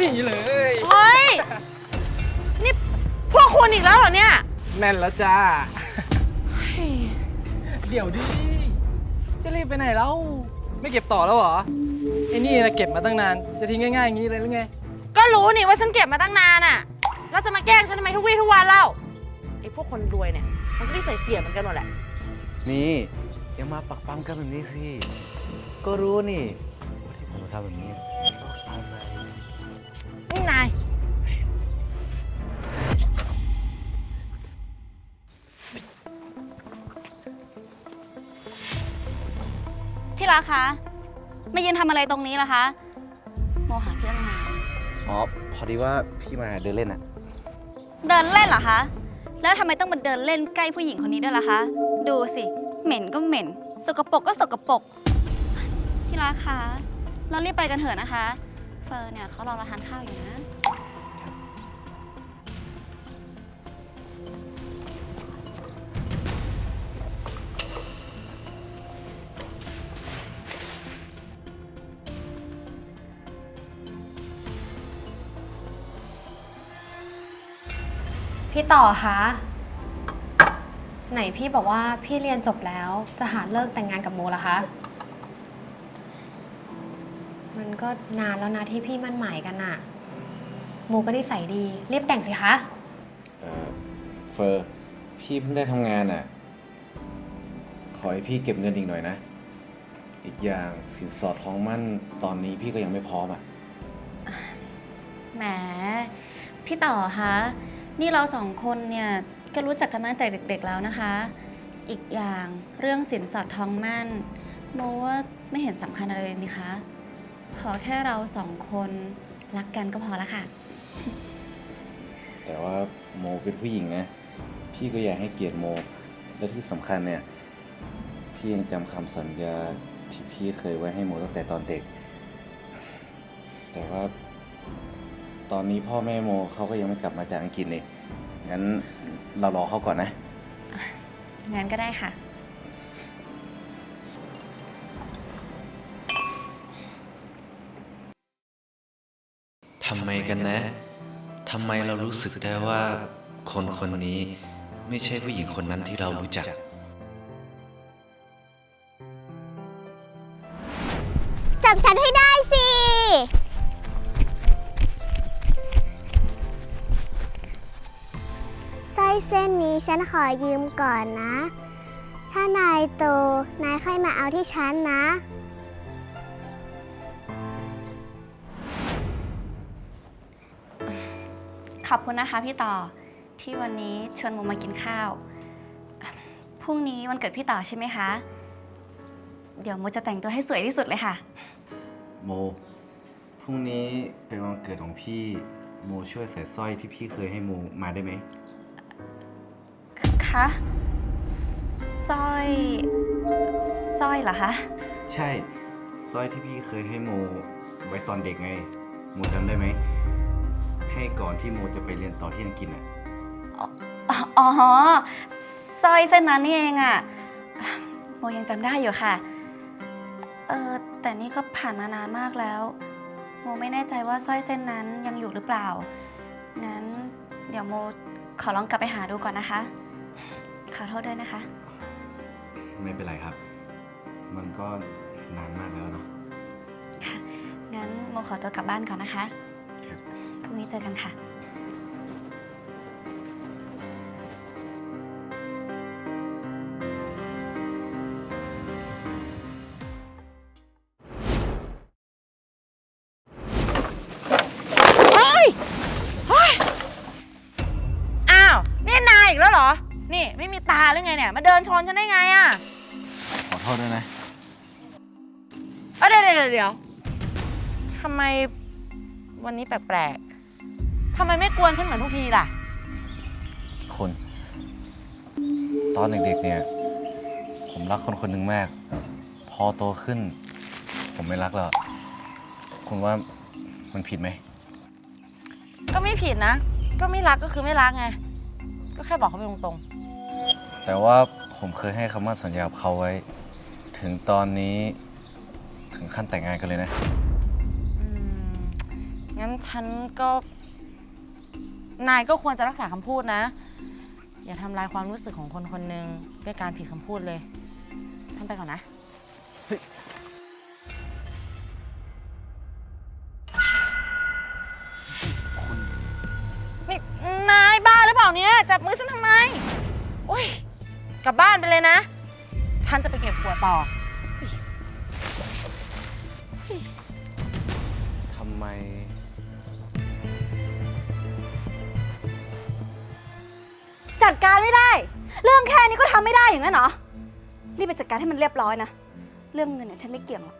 นี่เลยเฮ้ย นี่พวกคุณอีกแล้วเหรอเนี่ย แม่นแล้วจ้าเฮ้ยเดี๋ยวดิ จะรีบไปไหนแล้ว ไม่เก็บต่อแล้วเหรอ ไอ้นี่นะเก็บมาตั้งนาน จะทิ้งง่ายๆอย่างนี้เลยหรือไง ก็รู้นี่ว่าฉันเก็บมาตั้งนานอะ แล้วจะมาแกล้งฉันทำไมทุกวี่ทุกวันเล่า ไอ้พวกคนรวยเนี่ย มันก็ได้ใส่เสียเหมือนกันหมดแหละ นี่อย่ามาปักปั๊มกันแบบนี้สิ ก็รู้นี่ว่าที่ผมทำแบบนี้ นี่นาย ที่รักคะมายืนทำอะไรตรงนี้ล่ะคะ โมหาเพื่อนมา อ๋อ พอดีว่าพี่มาเดินเล่นอะเดินเล่นเหรอคะ แล้วทำไมต้องมาเดินเล่นใกล้ผู้หญิงคนนี้ด้วยล่ะคะ ดูสิ เหม็นก็เหม็น สกปรกก็สกปรกที่รักคะ เรารีบไปกันเถอะนะคะ เฟิร์เนี่ยเขารอเราทานข้าวอยู่นะ พี่ต่อคะ ไหนพี่บอกว่าพี่เรียนจบแล้วจะหาเลิกแต่งงานกับโมละคะ มันก็นานแล้วนะที่พี่มั่นหมายกันน่ะโมก็นิสัยดีรีบแต่งสิคะ เออเฟอร์พี่เพิ่งได้ทำงานอะขอให้พี่เก็บเงินอีกหน่อยนะ อีกอย่างสินสอดทองมั่นตอนนี้พี่ก็ยังไม่พร้อมอะแหม พี่ต่อคะ นี่เราสองคนเนี่ยก็รู้จักกันมาตั้งแต่เด็กๆแล้วนะคะ อีกอย่างเรื่องสินสอดทองมั่นโมว่าไม่เห็นสำคัญอะไรเลยนี่คะ ขอแค่เราสองคนรักกันก็พอละค่ะ แต่ว่าโมเป็นผู้หญิงนะ พี่ก็อยากให้เกียรติโม และที่สำคัญเนี่ย พี่ยังจำคำสัญญาที่พี่เคยไว้ให้โมตั้งแต่ตอนเด็ก แต่ว่า ตอนนี้พ่อแม่โมเขาก็ยังไม่กลับมาจากอังกฤษนี่งั้นเรารอเขาก่อนนะ งั้นก็ได้ค่ะ ไมกันนะทำไมเรารู้สึกได้ว่า คนคนนี้ไม่ใช่ผู้หญิงคนนั้นที่เรารู้จัก จับฉันให้ได้สิ สร้อยเส้นนี้ฉันขอยืมก่อนนะ ถ้านายโต นายค่อยมาเอาที่ฉันนะ ขอบคุณนะคะพี่ต่อที่วันนี้ชวนโมมากินข้าว พรุ่งนี้วันเกิดพี่ต่อใช่ไหมคะ เดี๋ยวโมจะแต่งตัวให้สวยที่สุดเลยค่ะ โม พรุ่งนี้เป็นวันเกิดของพี่ โมช่วยใส่สร้อยที่พี่เคยให้โมมาได้ไหม คะสร้อยสร้อยเหรอคะ ใช่ สร้อยที่พี่เคยให้โมไว้ตอนเด็กไง โมจำได้ไหม ให้ก่อนที่โมจะไปเรียนต่อที่อังกฤษอะอ๋อสร้อยเส้นนั้นนี่เองอะโมยังจำได้อยู่ค่ะ เออแต่นี่ก็ผ่านมานานมากแล้ว โมไม่แน่ใจว่าสร้อยเส้นนั้นยังอยู่หรือเปล่า งั้นเดี๋ยวโมขอลองกลับไปหาดูก่อนนะคะ ขอโทษด้วยนะคะ ไม่เป็นไรครับ มันก็นานมากแล้วเนาะ ค่ะ งั้นโมขอตัวกลับบ้านก่อนนะคะครับ พรุ่งนี้เจอกันค่ะ เฮ้ยเฮ้ยอ้าว นี่นายอีกแล้วเหรอ นี่ไม่มีตาหรือไงเนี่ย มาเดินชนฉันได้ไงอะขอโทษด้วยนะ เอ้ยเดี๋ยวเดี๋ยวเดี๋ยวทำไม วันนี้แปลกๆทำไมไม่กวนฉันเหมือนทุกทีล่ะ คน ตอนเด็กๆเนี่ย ผมรักคนคนหนึ่งมาก พอโตขึ้น ผมไม่รักแล้วคุณว่ามันผิดไหม ก็ไม่ผิดนะ ก็ไม่รักก็คือไม่รักไง ก็แค่บอกเขาไปตรงแต่ว่าผมเคยให้คำมั่นสัญญากับเขาไว้ ถึงตอนนี้ถึงขั้นแต่งงานกันเลยนะๆอืม งั้นฉันก็ นายก็ควรจะรักษาคำพูดนะ อย่าทำลายความรู้สึกของคนคนหนึ่งด้วยการผิดคำพูดเลย ฉันไปก่อนนะนี่นายบ้าหรือเปล่าเนี่ย จับมือฉันทำไม โอ้ย กลับบ้านไปเลยนะ ฉันจะไปเก็บขวดต่อ จัดการไม่ได้ เรื่องแค่นี้ก็ทำไม่ได้อย่างนั้นเหรอ รีบไปจัดการให้มันเรียบร้อยนะ เรื่องเงินเนี่ยฉันไม่เกี่ยงหรอก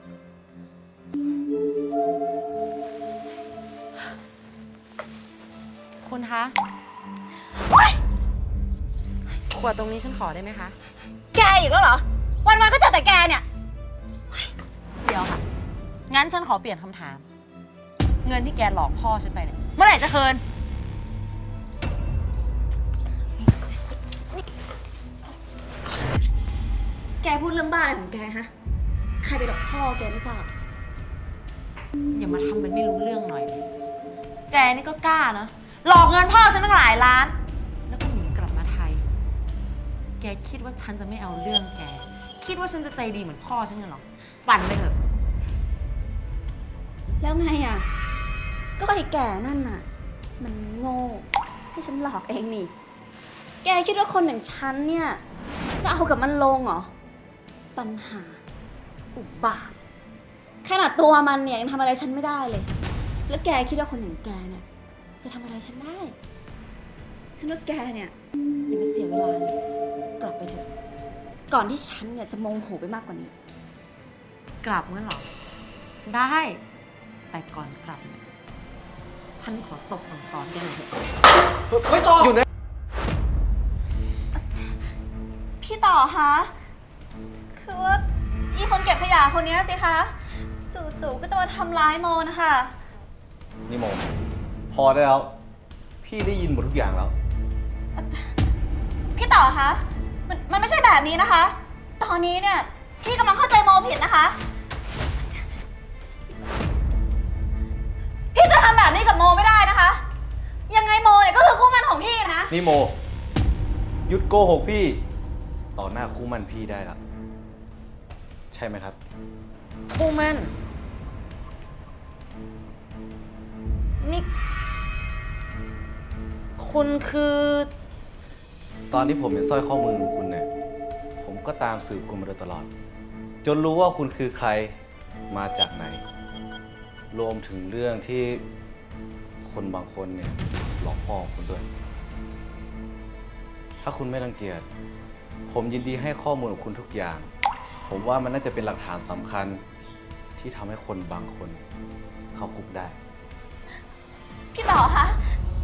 คุณคะขวดตรงนี้ฉันขอได้ไหมคะ แกอีกแล้วเหรอ วันวันๆก็เจอแต่แกเนี่ย เดี๋ยวค่ะ งั้นฉันขอเปลี่ยนคำถาม เงินที่แกหลอกพ่อฉันไปเนี่ย เมื่อไหร่จะคืน แกพูดเรื่องบ้าอะไรของแกฮะ ใครไปหลอกพ่อแกไม่ทราบ อย่ามาทำเป็นไม่รู้เรื่องหน่อยเลยแกนี่ก็กล้านะหลอกเงินพ่อฉันตั้งหลายล้าน แล้วก็หนีกลับมาไทย แกคิดว่าฉันจะไม่เอาเรื่องแก คิดว่าฉันจะใจดีเหมือนพ่อฉันกันหรอฝันไปเถอะ แล้วไงอะ ก็ไอ้แก่นั่นน่ะ มันโง่ ให้ฉันหลอกเองนี่ แกคิดว่าคนอย่างฉันเนี่ย จะเอากับมันลงเหรอ ปัญหา อุบาทขนาดตัวมันเนี่ยยังทำอะไรฉันไม่ได้เลย แล้วแกคิดว่าคนอย่างแกเนี่ย จะทำอะไรฉันได้ ฉันว่าแกเนี่ยอย่าไปเสียเวลาเลยกลับไปเถอะก่อนที่ฉันเนี่ยจะโมโหไปมากกว่านี้ กลับงั้นเหรอ ได้ แต่ก่อนกลับเนี่ยฉันขอตบสั่งสอนแกหน่อยเถอะเฮ้ยต่อ อยู่ไหนพี่ต่อคะคือว่าอี คนเก็บขยะคนเนี้ยสิคะจู่ๆก็จะมาทำร้ายโมนะคะ นี่โมพอได้แล้ว พี่ได้ยินหมดทุกอย่างแล้ว พี่ต่อคะมันมันไม่ใช่แบบนี้นะคะ ตอนนี้เนี่ย พี่กำลังเข้าใจโมผิดนะคะ พี่จะทำแบบนี้กับโมไม่ได้นะคะ ยังไงโมเนี่ยก็คือคู่หมันของพี่นะ นี่โมหยุดโกหกพี่ ต่อหน้าคู่มันพี่ได้ละ ใช่ไหมครับคู่มั่น นี่ คุณคือ ตอนที่ผมเห็นสร้อยข้อมือของคุณเนี่ย ผมก็ตามสืบคุณมาโดยตลอด จนรู้ว่าคุณคือใครมาจากไหน รวมถึงเรื่องที่คนบางคนเนี่ยหลอกพ่อคุณด้วย ถ้าคุณไม่รังเกียจผมยินดีให้ข้อมูลกับคุณทุกอย่าง ผมว่ามันน่าจะเป็นหลักฐานสำคัญที่ทำให้คนบางคนเข้าคุกได้ พี่ต่อคะ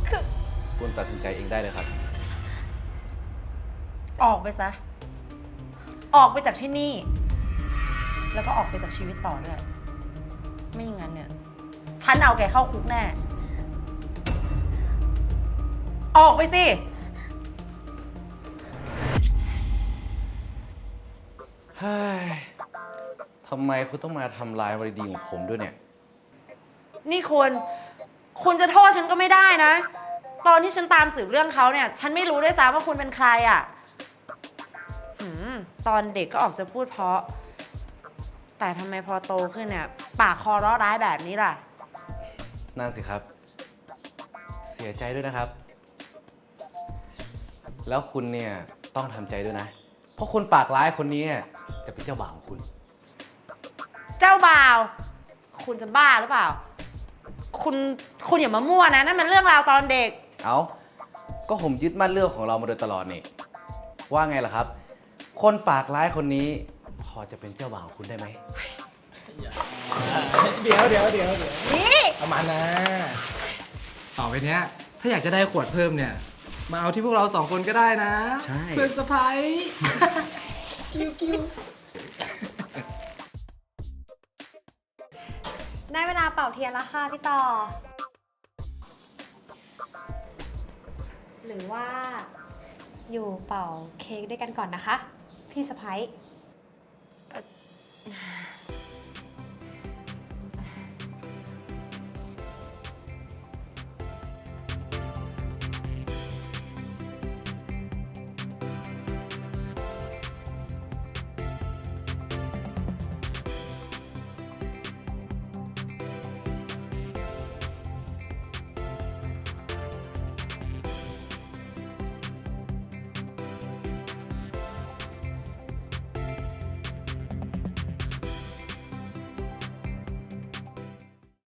คือ คุณตัดสินใจเองได้เลยครับ ออกไปซะ ออกไปจากที่นี่ แล้วก็ออกไปจากชีวิตต่อด้วย ไม่อย่างนั้นเนี่ย ฉันเอาแกเข้าคุกแน่ ออกไปสิ ฮ้ยทำไมคุณต้องมาทำลายวารีดีของผมด้วยเนี่ย นี่คุณ คุณจะโทษฉันก็ไม่ได้นะ ตอนที่ฉันตามสืบเรื่องเขาเนี่ย ฉันไม่รู้ด้วยซ้ำว่าคุณเป็นใครอะ่ะอืมตอนเด็กก็ออกจะพูดเพราะ แต่ทำไมพอโตขึ้นเนี่ย ปากคอร้อร้ายแบบนี้ล่ะ นั่นสิครับ เสียใจด้วยนะครับ แล้วคุณเนี่ยต้องทำใจด้วยนะ เพราะคนปากร้ายคนนี้เนี่ย จะเป็นเจ้าบ่าวของคุณ เจ้าบ่าว คุณจะบ้าหรือเปล่า คุณคุณอย่ามามั่วนะนั่นมันเรื่องราวตอนเด็ก เอาก็ผมยึดมั่นเรื่องของเรามาโดยตลอดนี่ ว่าไงล่ะครับ คนปากร้ายคนนี้ พอจะเป็นเจ้าบ่าวของคุณได้ไหม เดี๋ยวเดี๋ยวเดี๋ยวเดี๋ยวนี่ประมาณนะ ต่อไปเนี้ย ถ้าอยากจะได้ขวดเพิ่มเนี่ย มาเอาที่พวกเราสองคนก็ได้นะ ใช่ เพื่อนสะพาย กิ้วกิ้ว ได้เวลาเป่าเทียนแล้วค่ะพี่ต่อ หรือว่าอยู่เป่าเค้กด้วยกันก่อนนะคะ พี่สะพ้าย